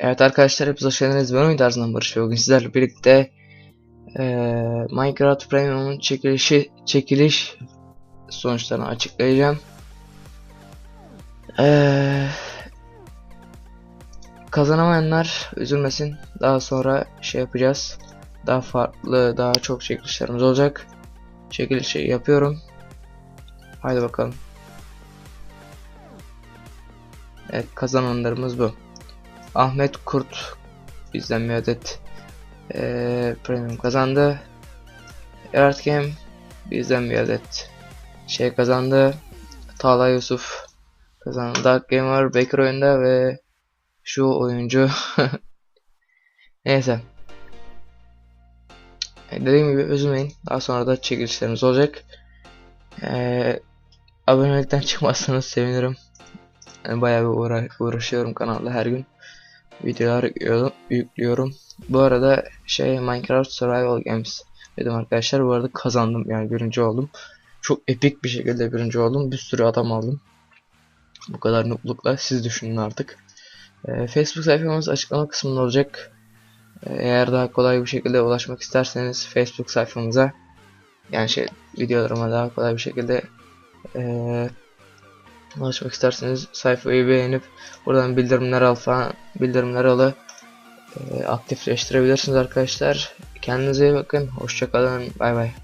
Evet arkadaşlar hepiniz hoş geldiniz. Ben oyun tarzından Barış ve bugün sizlerle birlikte eee, Minecraft Premium'un çekilişi çekiliş sonuçlarını açıklayacağım. Eee, kazanamayanlar üzülmesin. Daha sonra şey yapacağız. Daha farklı, daha çok çekilişlerimiz olacak. Çekilişi yapıyorum. Haydi bakalım. Evet kazananlarımız bu. Ahmet Kurt bizden bir adet eee, premium kazandı. Erat Game bizden bir adet şey kazandı. Talha Yusuf kazandı. Dark Gamer Baker oyunda ve şu oyuncu neyse E, dediğim gibi üzülmeyin. Daha sonra da çekilişlerimiz olacak. Eee abonelikten çıkmazsanız sevinirim. Yani bayağı bir uğra uğraşıyorum kanalda her gün videolar yüklüyorum. Bu arada şey Minecraft Survival Games dedim arkadaşlar. Bu arada kazandım yani birinci oldum. Çok epik bir şekilde birinci oldum. Bir sürü adam aldım. Bu kadar mutlulukla siz düşünün artık. Ee, Facebook sayfamız açıklama kısmında olacak. Ee, eğer daha kolay bir şekilde ulaşmak isterseniz Facebook sayfamıza yani şey videolarıma daha kolay bir şekilde ee, ulaşmak isterseniz sayfayı beğenip buradan bildirimler al falan bildirimler alı e, aktifleştirebilirsiniz arkadaşlar. Kendinize iyi bakın. Hoşçakalın. Bay bay.